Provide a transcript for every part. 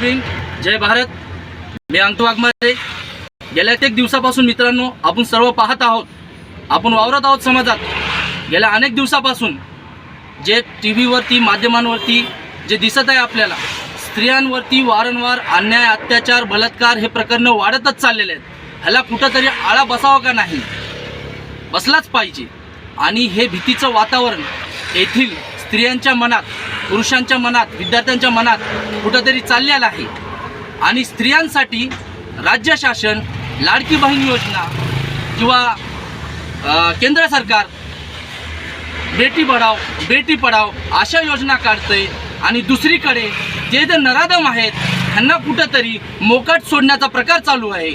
जय भारत. मी अंक वाघमारे. गेल्या एक दिवसापासून मित्रांनो आपण सर्व पाहत आहोत. आपण वावरत आहोत समाजात. गेल्या अनेक दिवसापासून जे टी व्हीवरती माध्यमांवरती जे दिसत आहे आपल्याला स्त्रियांवरती वारंवार अन्याय अत्याचार बलात्कार हे प्रकरणं वाढतच चाललेले आहेत. ह्याला कुठंतरी आळा बसावा का नाही? बसलाच पाहिजे. आणि हे भीतीचं वातावरण येथील स्त्रियांच्या मनात पुरुषांच्या मनात विद्यार्थ्यांच्या मनात कुठंतरी चाललेला आहे. आणि स्त्रियांसाठी राज्य शासन लाडकी बहीण योजना किंवा केंद्र सरकार बेटी बढाव बेटी पढाव अशा योजना काढतंय. आणि दुसरीकडे जे जे नराधम आहेत त्यांना कुठंतरी मोकाट सोडण्याचा प्रकार चालू आहे.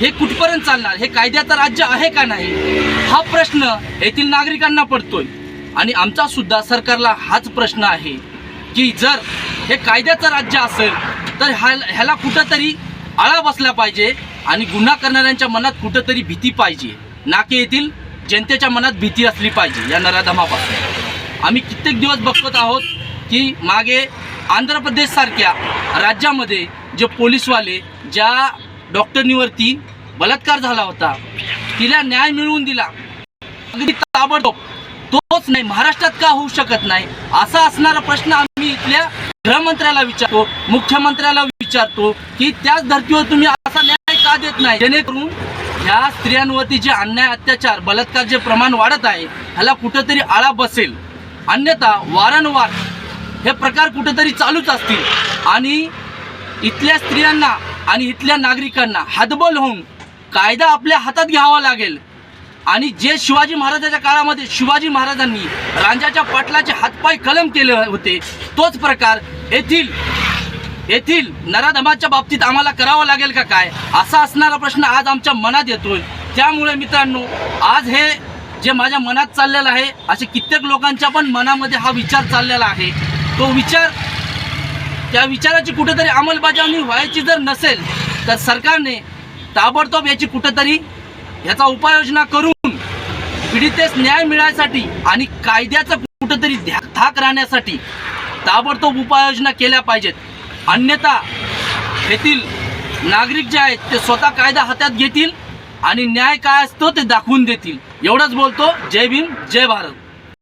हे कुठपर्यंत चालणार? हे कायद्याचं राज्य आहे का नाही? हा प्रश्न येथील नागरिकांना पडतोय. आणि आमचा सुद्धा सरकारला हाच प्रश्न आहे. की जर हे कायद्याचं राज्य असेल तर ह्या ह्याला कुठंतरी आळा बसला पाहिजे आणि गुन्हा करणाऱ्यांच्या मनात कुठंतरी भीती पाहिजे. नाके येथील जनतेच्या मनात भीती असली पाहिजे या नराधमापासून. आम्ही कित्येक दिवस बघत आहोत की मागे आंध्र प्रदेशसारख्या राज्यामध्ये जे पोलीसवाले ज्या डॉक्टरनीवरती बलात्कार झाला होता तिला न्याय मिळवून दिला. अगदी ताबडतोब तोच नाही महाराष्ट्रात का होऊ शकत नाही? असा असणारा प्रश्न आम्ही इथल्या गृहमंत्र्याला विचारतो मुख्यमंत्र्याला विचारतो की त्याच धर्तीवर तुम्ही असा न्याय का देत नाही? जेणेकरून ह्या स्त्रियांवरती जे अन्याय अत्याचार बलात्कार जे प्रमाण वाढत आहे ह्याला कुठंतरी आळा बसेल. अन्यथा वारंवार हे प्रकार कुठेतरी चालूच असतील. आणि इथल्या स्त्रियांना आणि इथल्या नागरिकांना हातबल होऊन कायदा आपल्या हातात घ्यावा लागेल. आणि जे शिवाजी महाराजाच्या काळामध्ये शिवाजी महाराजांनी रांजाच्या पाटलाचे हातपाय कलम केले होते तोच प्रकार येथील येथील नराधमाच्या बाबतीत आम्हाला करावं लागेल का काय? असा असणारा प्रश्न आज आमच्या मनात येतोय. त्यामुळे मित्रांनो आज हे जे माझ्या मनात चाललेलं आहे असे कित्येक लोकांच्या पण मनामध्ये हा विचार चाललेला आहे. तो विचार त्या विचाराची कुठेतरी अंमलबजावणी व्हायची जर नसेल तर सरकारने ताबडतोब याची कुठेतरी याचा उपाययोजना करून पीडितेस न्याय मिळायसाठी आणि कायद्याचं कुठंतरी धाक राहण्यासाठी ताबडतोब उपाययोजना केल्या पाहिजेत. अन्यथा येथील नागरिक जे आहेत ते स्वतः कायदा हातात घेतील आणि न्याय काय असतो ते दाखवून देतील. एवढंच बोलतो. जय भीम जय भारत.